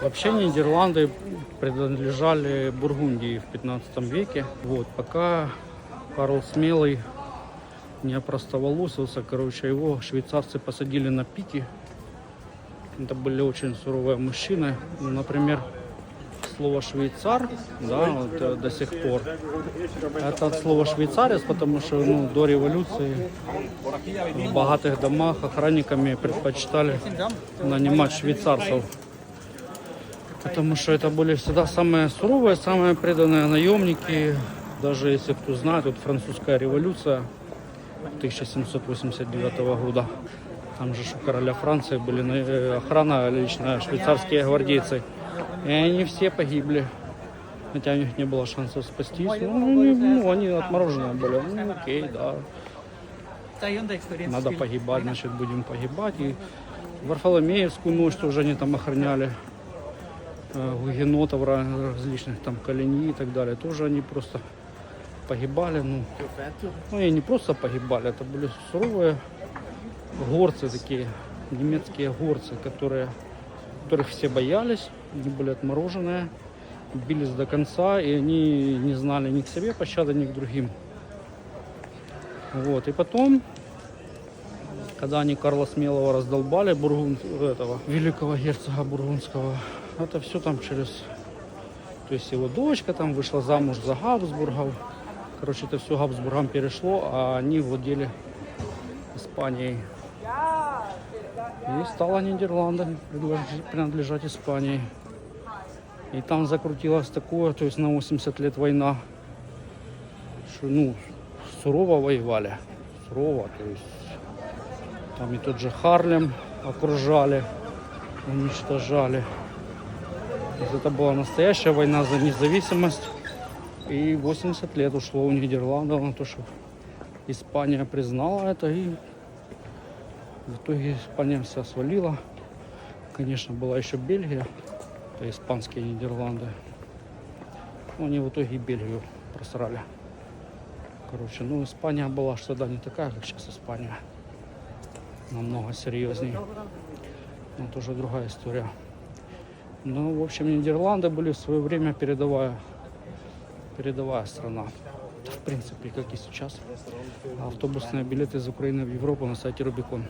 Вообще Нидерланды принадлежали Бургундии в 15 веке. Вот, пока Карл Смелый не опростоволосился, короче, его швейцарцы посадили на пики. Это были очень суровые мужчины. Ну, Например, слово швейцар, да, вот, э, до сих пор. Это от слова швейцарец, потому что ну, до революции в богатых домах охранниками предпочитали нанимать швейцарцев. Потому что это были всегда самые суровые, самые преданные наемники. Даже если кто знает, вот французская революция 1789 года. Там же у короля Франции были э, охрана личная, швейцарские гвардейцы. И они все погибли. Хотя у них не было шансов спастись. Ну, они, ну, они отмороженные были. Ну, окей, да. Надо погибать, значит, будем погибать. И Варфоломеевскую ночь тоже они там охраняли. Гугенотов различных, там, Калини и так далее. Тоже они просто погибали. Ну, ну и не просто погибали, это были суровые горцы такие, немецкие горцы, которые, которых все боялись, они были отмороженные, бились до конца, и они не знали ни к себе пощады, ни к другим. Вот, и потом, когда они Карла Смелого раздолбали, Бургун, этого великого герцога Бургундского, это все там через... То есть его дочка там вышла замуж за Габсбургов. Короче, это все Габсбургам перешло, а они владели Испанией. И стала Нидерландам принадлежать- принадлежать Испании. И там закрутилось такое, то есть на 80 лет война, что, ну, сурово воевали. Сурово, то есть там и тот же Харлем окружали, уничтожали. Есть это была настоящая война за независимость. И 80 лет ушло у Нидерландов на то, что Испания признала это. И в итоге Испания вся свалила. Конечно, была еще Бельгия. Это испанские Нидерланды. Но они в итоге Бельгию просрали. Короче, ну Испания была ж тогда не такая, как сейчас Испания. Намного серьезнее. Но тоже другая история. Ну, в общем, Нидерланды были в свое время передовая, передовая страна. В принципе, как и сейчас. Автобусные билеты из Украины в Европу на сайте Рубикон.